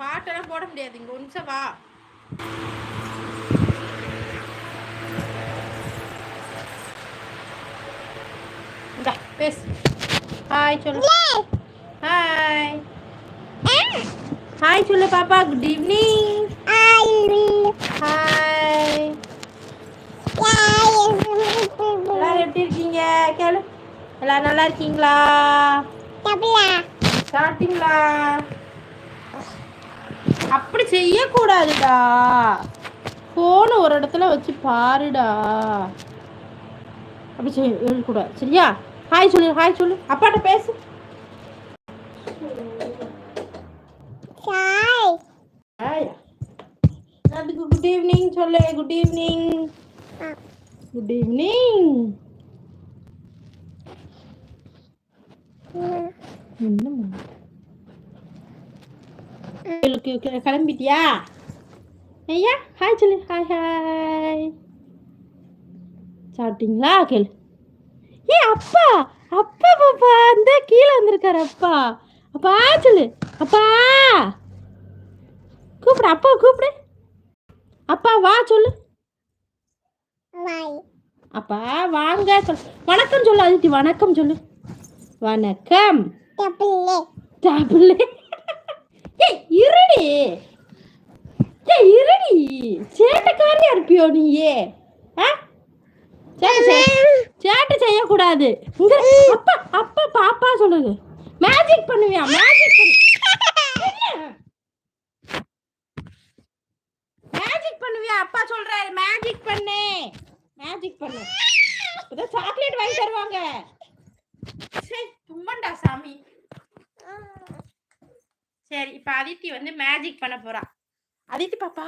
பாட்டெல்லாம் போட முடியாது. இங்க நிமிஷம் வா. பேசு. ஹாய் சொல்லு. ஹாய் ஹாய் சொல்லு பாப்பா. குட் ஈவினிங் ஹாய் எல்லாரும் எப்படி இருக்கீங்க? கேளு. எல்லாரும் நல்லா இருக்கீங்களா? சாப்பிட்டீங்களா? அப்படி செய்யக்கூடாதுடா. ஃபோனை ஒரு இடத்துல வச்சு பாருடா. அப்படி செய்ய கூடாது சரியா? ஹாய் சொல்லு ஹாய் சொல்லு. அப்பாட்ட பேசு. ஹாய் அதுக்கு குட் ஈவினிங் சொல்லு குட் ஈவினிங் குட் ஈவினிங் என்னம்மா? கிளம்பிட்டியா ஐயா ஹாய் சொல்லு ஹாய் ஹாய் சாப்பிட்டீங்களா கேளு ஏ அப்பா! அப்பா பாப்பா அந்த கீழே வந்திருக்காரு அப்பா. அப்பா சொல்லு அப்பா! கூப்பிடு அப்பா கூப்பிடு. அப்பா வா சொல்லு. அப்பா வாங்க சொல்லு வணக்கம் சொல்லு அதித்தி வணக்கம் சொல்லு. வணக்கம். டபுள் ஏய் இருடி. ஏய் இருடி. சேட்டைக்காரியா இருப்பியோ நீயே? ஆ? சேட்டை செய்ய செய்யக்கூடாது. இங்க அப்பா அப்பா பாப்பா சொல்லுது மேஜிக் பண்ணுவியா? மேஜிக் பண்ணு. மேஜிக் பண்ணுவியா? அப்பா சொல்றாரு மேஜிக் பண்ணு. மேஜிக் பண்ணு. இப்பதான் சாக்லேட் வாங்கி தருவாங்க. சரி தும்மண்டா சாமி. சரி இப்ப அதித்தி வந்து மேஜிக் பண்ண போறா. அதித்தி பாப்பா?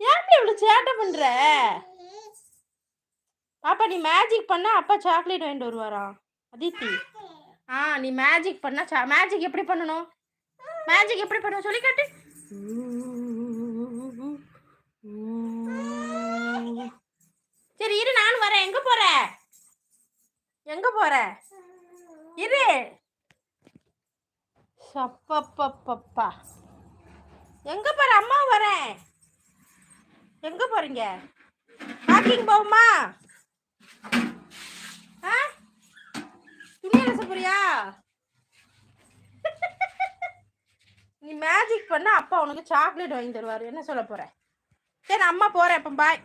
ஏன் இவ்வளவு சேட்டை பண்ற? பாப்பா நீ மேஜிக் பண்ணா அப்பா சாக்லேட் வாங்கிட்டு வருவாரா? அதித்தி ஆ நீ மேஜிக் பண்ணா சா மேஜிக் எப்படி பண்ணணும்? மேஜிக் எப்படி பண்ணணும்? சொல்லி காட்டு. சரி இரு நான் வரேன். எங்க போற? எங்க போற? இரு சப்பப்பப்பப்பா. எங்க போற அம்மா வரேன் எங்க போறீங்க? வாக்கிங் போகுமா? ஆ? துணி அலச போறியா? நீ மேஜிக் பண்ண அப்பா உனக்கு சாக்லேட் வாங்கி தருவார். என்ன சொல்ல போற? சரி அம்மா போறேன் இப்போ பாய்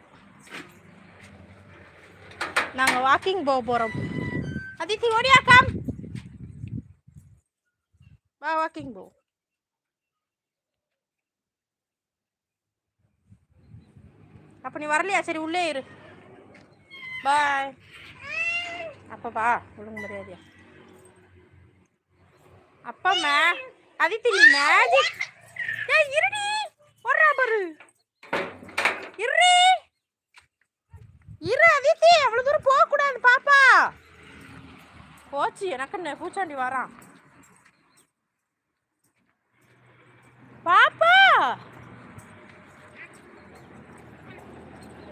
நாங்க வாக்கிங் போக போறோம். அதித்தி ஓடியா கம் வா வாக்கிங் போ அப்ப நீ வரலையா? சரி உள்ளே இரு. பாய் அப்ப வா ஒழுங்கு மரியாதையா. அப்பா மே அதித்தி நீ மேஜிக் ஏய் இருடி. போடுறா பாரு. இரு இரு அதித்தி. அவ்வளவு தூரம் போக கூடாது பாப்பா. போச்சு எனக்கு என்ன பூச்சாண்டி வரான். பாப்பா!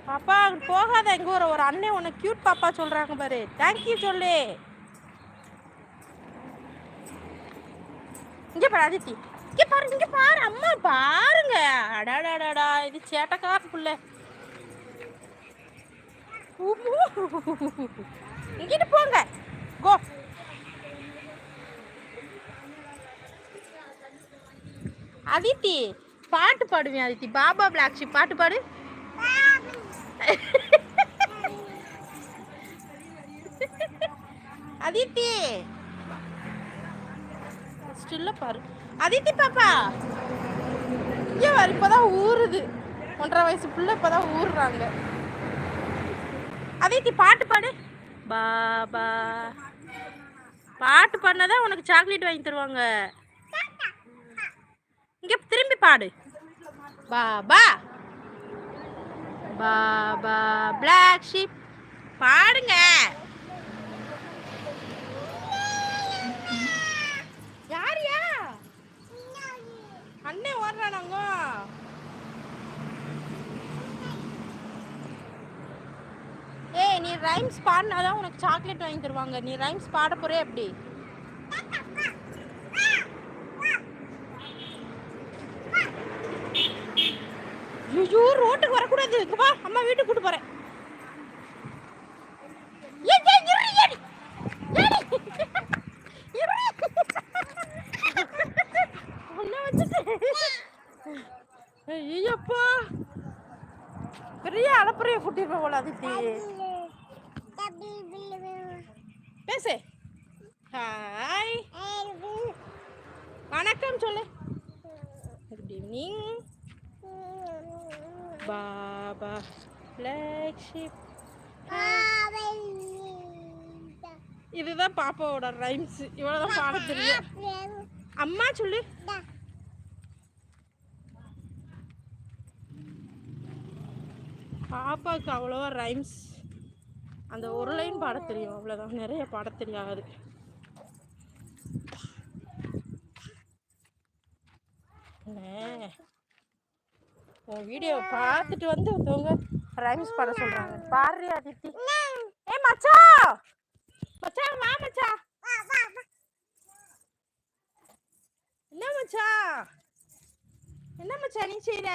பாப்பா அங்க போகாத. எங்க ஒரு ஒரு அண்ணன் உன்னை கியூட் பாப்பா சொல்றாங்க பாரு. தேங்க்யூ சொல்லு. இங்க பாரு அதித்தி இங்க பாரு இங்க பாரு. அம்மா பாருங்க. அடாடாடாடா இது சேட்டக்கார புள்ள. இங்கிட்டு போங்க. கோ. அதித்தி பாட்டு பாடுவேன் அதித்தி பாபா பிளாக் ஷிப் பாட்டு பாடு. அதித்தி ஸ்டில்ல பாரு. அதித்தி பாப்பா. இங்கே வர இப்போதான் ஊறுது. ஒன்றரை வயசு பிள்ளை இப்போதான் ஊறுறாங்க. அதித்தி பாட்டு பாடு. பாபா. பாட்டு பண்ணதான் உனக்கு சாக்லேட் வாங்கி தருவாங்க. பாடு. பாபா. பாபா பிளாக் ஷிப் பாடுங்க. யாரியா? அண்ணே ஓடுறானாங்க. ஏய் நீ ரைம்ஸ் பாடினாதான் உனக்கு சாக்லேட் வாங்கி தருவாங்க. நீ ரைம்ஸ் பாட போறே எப்படி ஐயோ கூடாது அம்மா வீட்டுக்கு கூட்டு போறேன். ஐயப்பா பெரிய அலப்புறைய கூட்டிருப்பேன் போல அதித்தி பேசு ஹாய் வணக்கம் சொல்லு குட் ஈவினிங் பாபா ஃப்ளாக்ஷிப் இதுதான் பாப்பாவோட ரைம்ஸ் இவ்வளோதான் பாட தெரியும் அம்மா சொல்லு. பாப்பாவுக்கு அவ்வளோவா ரைம்ஸ் அந்த ஒரு லைன் பாட தெரியும். அவ்வளோதான் நிறைய பாட தெரியாது. உன் வீடியோ பார்த்துட்டு வந்து ஒருத்தவங்க ரைம்ஸ் பாட சொல்றாங்க. பாரு அதித்தி ஏ மச்சான்! மச்சான் வா மச்சான் என்ன மச்சான் என்ன மச்சான் நீ செய்யற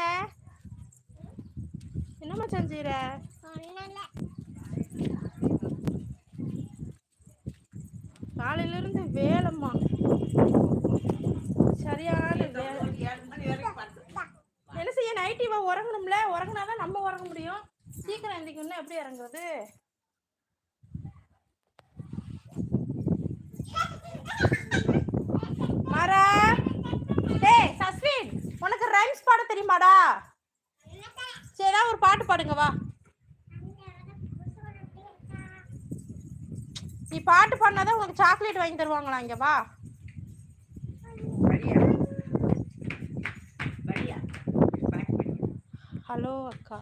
என்ன மச்சான் செய்யற காலையில இருந்து வேலைம்மா. சரியான வேலை. என்ன செய்ய நைட் இவ உறங்கணும்ல? உறங்கினாதான் நம்ம உறங்க முடியும். சீக்கிரம் எந்திக்கணும்னா எப்படி இறங்குறது? மாறா. டேய் சஸ்வின் உனக்கு ரைம்ஸ் பாட தெரியுமாடா? சரி ஒரு பாட்டு பாடுங்க வா. நீ பாட்டு பாடினாதான் உனக்கு சாக்லேட் வாங்கி தருவாங்களா இங்க வா. ஹலோ அக்கா.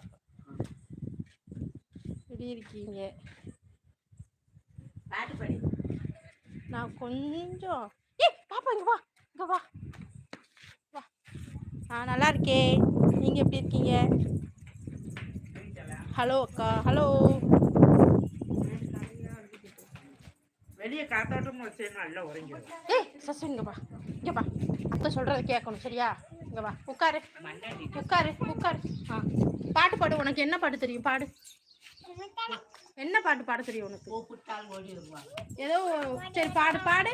எப்படி இருக்கீங்க? நான் கொஞ்சம் ஏய் பாப்பா இங்க வா இங்க வா. வா. நான் நல்லா இருக்கேன் நீங்க எப்படி இருக்கீங்க? ஹலோ அக்கா ஹலோ. வெளியே காத்தாட்டம் நல்லா உறங்கிடும் ஏய் சசி இங்க வா. இங்க வா. அத்தை சொல்றத கேட்கணும் சரியா? இங்க வா. உட்காரு. உட்காரு உட்காரு. ஆ. பாட்டு பாடு உனக்கு என்ன பாட்டு தெரியும்? பாடு. என்ன பாட்டு பாட தெரியும் உனக்கு? ஏதோ சரி பாடு பாடு.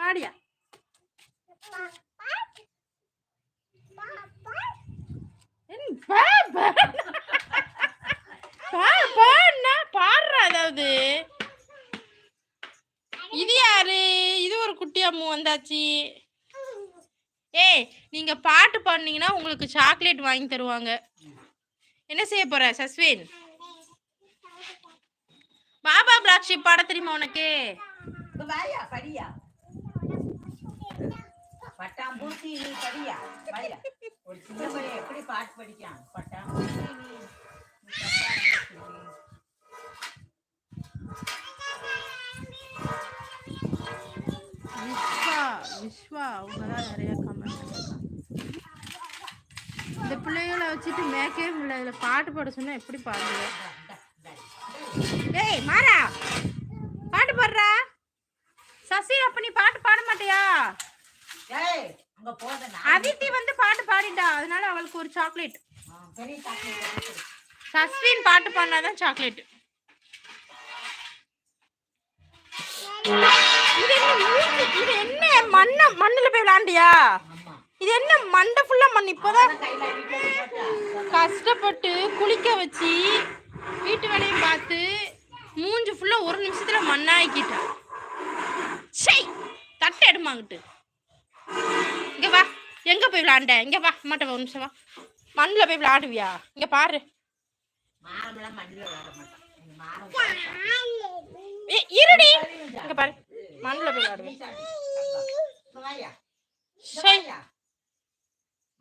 பாடியா? என்ன பா, பா. பா, பான்னா பாடுற அதாவது. இது யாரு? இது ஒரு குட்டி அம்மு வந்தாச்சு. ஏய் நீங்க பாட்டு பாடுனீங்கன்னா உங்களுக்கு சாக்லேட் வாங்கி தருவாங்க. என்ன செய்ய போற சஸ்வின்? பாபா பிளாக் ஷிப் பாட தெரியுமா உனக்கு? வாயா படியா. பட்டாம்பூச்சி நீ படியா? வாயா ஒரு சின்ன பையன் எப்படி பாட்டு படிக்கான் பட்டாம்பூச்சி நீ நீ பட்டாம்பூச்சி நீ. விஸ்வா விஸ்வா அவங்க தான் நிறைய கமெண்ட் இந்த பிள்ளைகளை வச்சுட்டு மேய்க்கவே முடியல. இதில் பாட்டு பாட சொன்னா எப்படி பாடுங்க டேய் மாறா. பாட்டு பாடுறா. சசி அப்ப நீ பாட்டு பாட மாட்டியா? அதித்தி வந்து பாட்டு பாடிட்டா. அதனால அவளுக்கு ஒரு சாக்லேட். சஸ்வின் பாட்டு பாடினாதான் சாக்லேட். இது என்ன மண்ண மண்ணுல போய் விளாண்டியா இது என்ன மண்டை ஃபுல்லா மண் இப்போதான்? கஷ்டப்பட்டு குளிக்க வச்சு வீட்டு வேலையும் பார்த்து மூஞ்சி ஃபுல்லா ஒரு நிமிஷத்துல மண்ணாக்கிட்டா. சை தட்டை எடுமாங்கிட்டு இங்க வா எங்க போய் விளாண்ட? இங்க வா அம்மாட்ட வா, ஒரு நிமிஷம் வா. மண்ணில் போய் விளாடுவியா? இங்க பாரு. இருடி. இங்க பாரு. மண்ணில் போய் விளாடுவேன். வாயா சை வாயா மாறா ஓடு போ ரெடிமா போ இந்தா.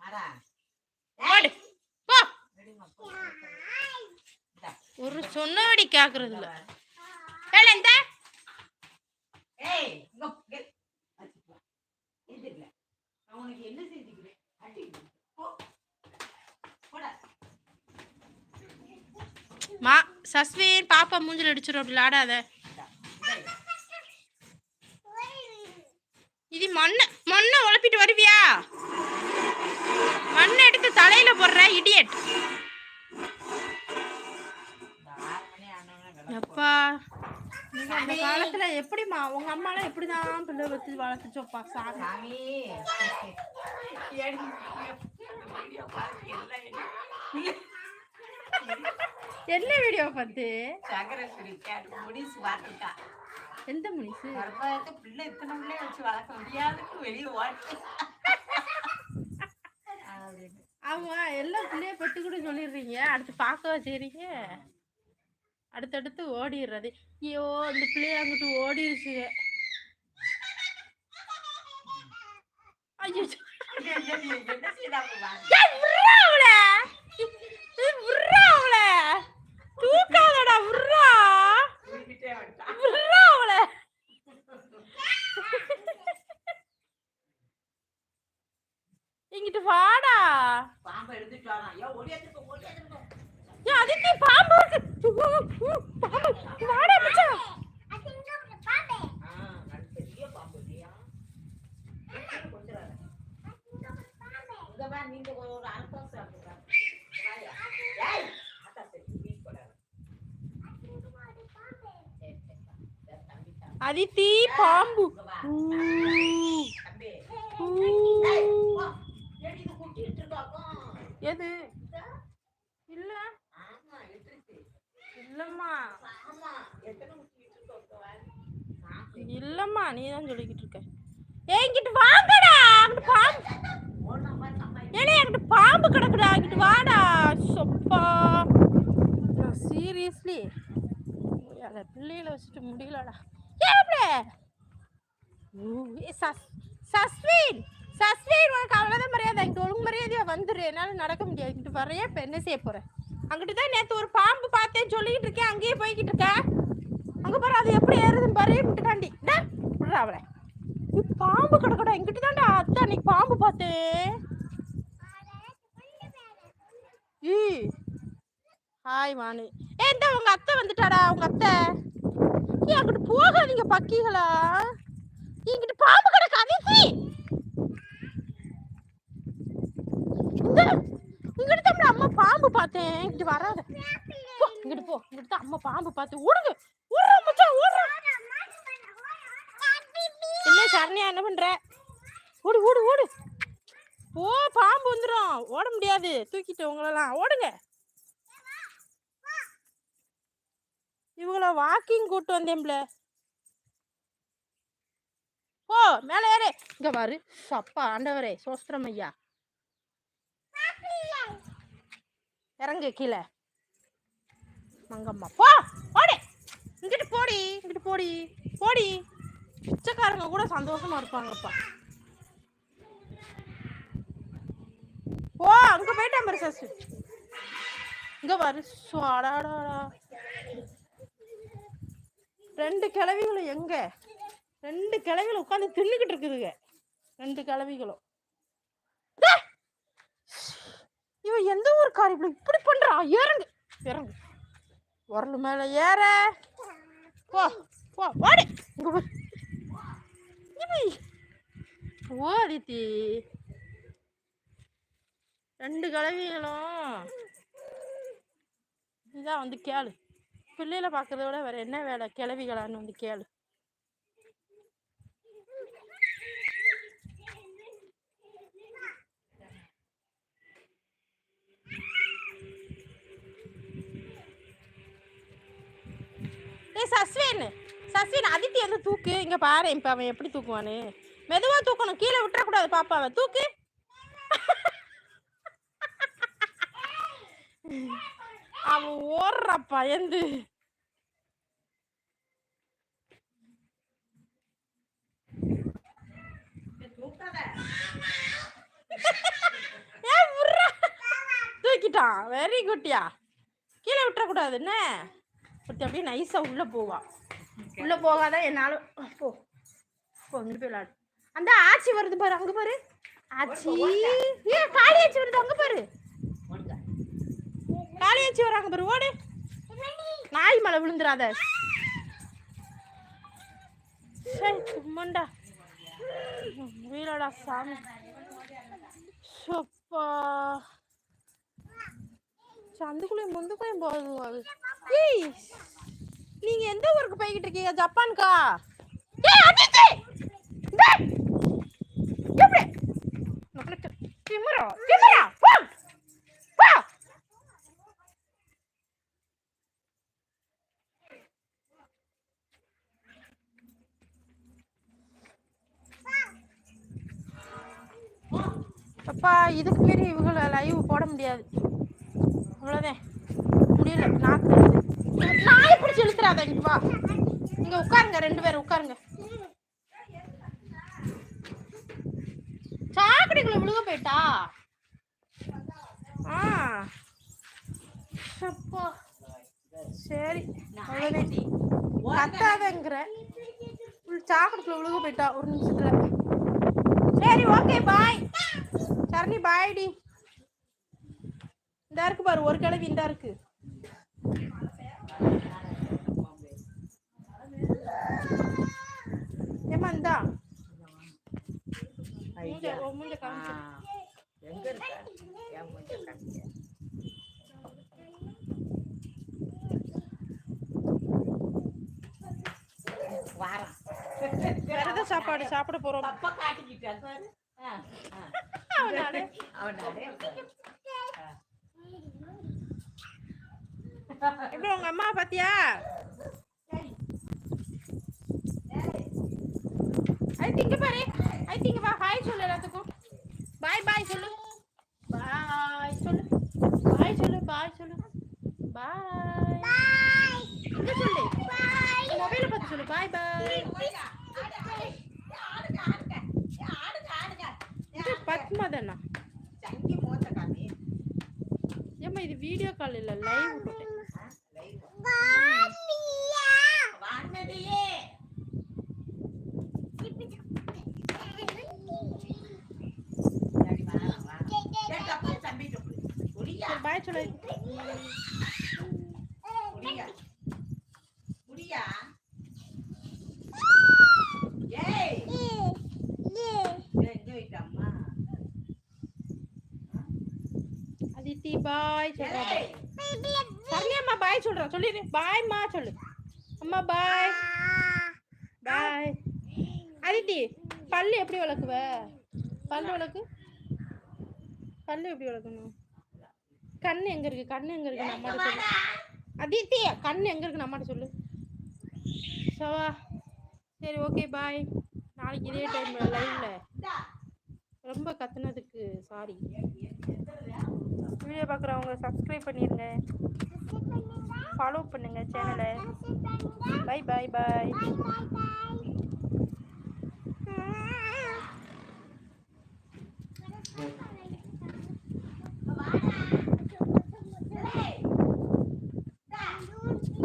ஒரு சொன்னாடி கேக்குறது இல்ல வேலை இந்த. என்ன செஞ்சுக்கிறேன்? மா சஸ்வின் பாப்பா மூஞ்சில அடிச்சிடும் அப்படி விளாடாத வளர்த்துச்சோப்பா சாமி. என்ன வீடியோ பார்த்து? முடிச்சு பார்த்துட்டா. எந்த கர்ப்பத்தை பிள்ளை இத்தனை பிள்ளை வச்சு வளர்க்க முடியாதுக்கு வெளியே ஓட்டு. ஆமா எல்லாம் பிள்ளைய பட்டு கூட சொல்லிடுறீங்க. அடுத்து பார்க்க வச்சுக்கிறீங்க அடுத்தடுத்து ஓடிடுறது. ஐயோ இந்த பிள்ளைய அங்கிட்டு ஓடிடுச்சு ஐயோ என்ன செய்தாப்பு வாங்க ஏய், விட்றா அவள. ஏய், விட்றா அவள. தூக்காதடா, விட்றா. தூக்கிட்டே வந்துட்டா விட்றா அவள. இங்கிட்டு வாடா பாம்பை எடுத்துட்டு வரான் ஐயோ ஏய், அதித்தி பாம்பு இருக்கு பாம்பு வாடா மச்சான் ஆ நல்ல பெரிய பாம்பு இல்லையா கொஞ்சம் வர இங்க வா நீங்க ஒரு அனுப்பம் சாப்பிடுங்க வாயா. ஏய், ஆத்தா சரி, வீட்டு போடாத. சரி, சரி, வா. இந்த தம்பி தான். அதித்தி பாம்பு இங்க வா. ஊ, தம்பி. ஊ. ஏய், வா. ஏடி, இது குட்டிட்டு இருக்காக்கும். எது இல்ல ஆமா, இட்டுருச்சு. இல்லம்மா ஆமா, எத்தனை குட்டிட்டு இருக்கோம் வா. நாக்கு. இல்லம்மா நீ தான் சொல்லிக்கிட்டு இருக்க ஏய் இங்கிட்டு வாங்கடா அங்கிட்டு பாம்பு ஓடுனா பாரு, அம்மா. ஏலே அங்கிட்டு பாம்பு கிடக்குடா இங்கிட்டு வாடா சொப்பா சீரியஸ்லி அந்த பிள்ளையில வச்சுட்டு முடியலடா ஏப்ளே சஸ்வீன் சஸ்வீன் உனக்கு அவ்வளோதான் மரியாதை இங்கிட்டு ஒழுங்கு மரியாதையா என்னால் நடக்க முடியாது. இங்கிட்டு வரைய இப்போ என்ன செய்ய போகிறேன் அங்கிட்டு தான் நேற்று ஒரு பாம்பு பார்த்தேன் சொல்லிக்கிட்டு இருக்கேன். அங்கேயே போய்கிட்டு இருக்கேன் அங்கே பாரு அது எப்படி ஏறுதுன்னு பாரு முட்டுக்காண்டி. டா அவளை. பாம்பு கிடக்கடா இங்கிட்டு தான்டா அத்தை அன்னைக்கு பாம்பு பார்த்தேன் ஈ. ஹாய் வாணி. ஏ இந்த உங்க அத்தை வந்துட்டாடா உங்க அத்தை. ஏ அங்கிட்டு போகாதீங்க பக்கிகளா. இங்கிட்டு பாம்பு கிடக்கு அதிசி இந்த இங்கிட்டு தான் அம்மா பாம்பு பார்த்தேன். இங்கிட்டு வராத. போ இங்கிட்டு போ இங்கிட்டு தான் அம்மா பாம்பு பார்த்து ஓடுங்க ஓடுற மச்சான் ஓடுற. என்ன சரணியா என்ன பண்ற? ஓடு ஓடு ஓடு. போ பாம்பு வந்துடும் ஓட முடியாது. தூக்கிட்டு உங்களெல்லாம் ஓடுங்க. இவங்கள வாக்கிங் கூட்டு வந்தேன்ல ஓ மேலே ஏறு. இங்க பாரு. சப்பா ஆண்டவரே சோஸ்திரம் ஐயா. இறங்கு கீழே. மங்கம்மா போ ஓடு இங்கிட்டு போடி இங்கிட்டு போடி போடி. பிச்சைக்காரங்க கூட சந்தோஷமா இருப்பாங்கப்பா. ஓ அங்க போயிட்டேன் பாரு சசு. இங்க பாரு ரெண்டு கிளவிகளும் எங்க? ரெண்டு கிளவிகளும் உட்காந்து தின்னுக்கிட்டு இருக்குதுங்க. ரெண்டு கிளவிகளும் இவன் எந்த ஒரு காரியம் இப்படி பண்ணுறான் இறங்கு. இறங்கு. உரல் மேல ஏற. போ போ வாடி இங்க பாரு ஓ அதித்தி ரெண்டு கிளவிகளும் இதான் வந்து கேளு. பிள்ளையில பார்க்கறத விட வேற என்ன வேலை? கிளவிகளான்னு வந்து கேளு. ஏய் சஸ்வின். சஸ்வின் அதித்தி வந்து தூக்கு. இங்க பாரு இப்ப அவன் எப்படி தூக்குவான்னு மெதுவா தூக்கணும். கீழே விட்டுறக்கூடாது பாப்பாவை தூக்கு. அவன் ஓடுறா பயந்து. தூக்கிட்டான். வெரி குட்டியா கீழே விட்டுறக்கூடாது என்ன? ஒருத்தி அப்படியே நைஸாக உள்ளே போவா. உள்ளே போகாத என்னாலும் போ. போ இங்கிட்டு போய் விளாடு அந்த ஆச்சி வருது பாரு அங்கே பாரு. ஆச்சி. ஏ காளியாச்சி வருது அங்கே பாரு. காளியாச்சி வராங்க பாரு ஓடு. நாய் மலை விழுந்துடாத சரி சும்மண்டா. வீரடா சாமி. சப்பா சந்துக்குள்ளேயும் முந்துக்குள்ளேயும் போகுது ஏய் நீங்க எந்த ஊருக்கு போய்கிட்டு இருக்கீங்க ஜப்பான்கா? ஏய் அதித்தி டேய்! எப்படி நம்மளுக்கு திமிரா திமிரா போ! போ! அப்பா இதுக்கு மீறி இவங்கள லைவ் போட முடியாது. அவ்வளோதான் முடியல. நாக்கு. நாயை பிடிச்சி இழுத்துறாத இங்க வா. இங்க உட்காருங்க ரெண்டு பேரும் உட்காருங்க. சாக்கடைக்குள்ள விழுக போயிட்டா? ஆ. அப்போ சரி கத்தாதங்கிற. சாக்கடைக்குள்ள விழுக போயிட்டா ஒரு நிமிஷத்துல. சரி ஓகே பாய் சரணி பாய்டி இந்த இருக்கு பாரு ஒரு கிழவி இந்த இருக்கு. ஏமா இந்தா எங்க இருக்க? சாப்பாடு சாப்பிட போறோம் தப்பா காட்டிக்கிட்டா பாரு ஆ, ஆ. அவனால. அவனாலே எப்படி உங்க அம்மா பாத்தியா ஐ திங்க பாரு ஐ திங்க வா ஹாய் சொல்லு எல்லாத்துக்கும் பாய் பாய் சொல்லு பாய் சொல்லு பாய் சொல்லு பாய் சொல்லு பாய் இங்க சொல்லு மொபைல பார்த்து சொல்லு பாய் பாய் இது பத்மதனா சங்கி மோத்த காமி ஏம்மா இது வீடியோ கால் இல்ல லைவ் போட்டேன் வான்மதியே சொல்லு அதித்தி பாய் சொல்றா சரி அம்மா பாய் சொல்றா. சொல்லிடு பாய்மா சொல்லு. அம்மா பாய் பாய் அதித்தி பல்லு எப்படி வளர்க்குவ? பல்லு வளர்க்கு? பல்லு எப்படி வளர்க்கணும்? கண்ணு எங்க இருக்கு? கண்ணு எங்க இருக்கு? நம்மகிட்ட சொல்லு. அதித்தி கண்ணு எங்க இருக்கு? நம்மகிட்ட சொல்லு. சவா. சரி ஓகே பாய் நாளைக்கு இதே டைம்ல லைவ்ல ரொம்ப கத்துனதுக்கு சாரி வீடியோ பார்க்குறவங்க சப்ஸ்கிரைப் பண்ணிடுங்க ஃபாலோ பண்ணுங்க சேனலை பை பை பை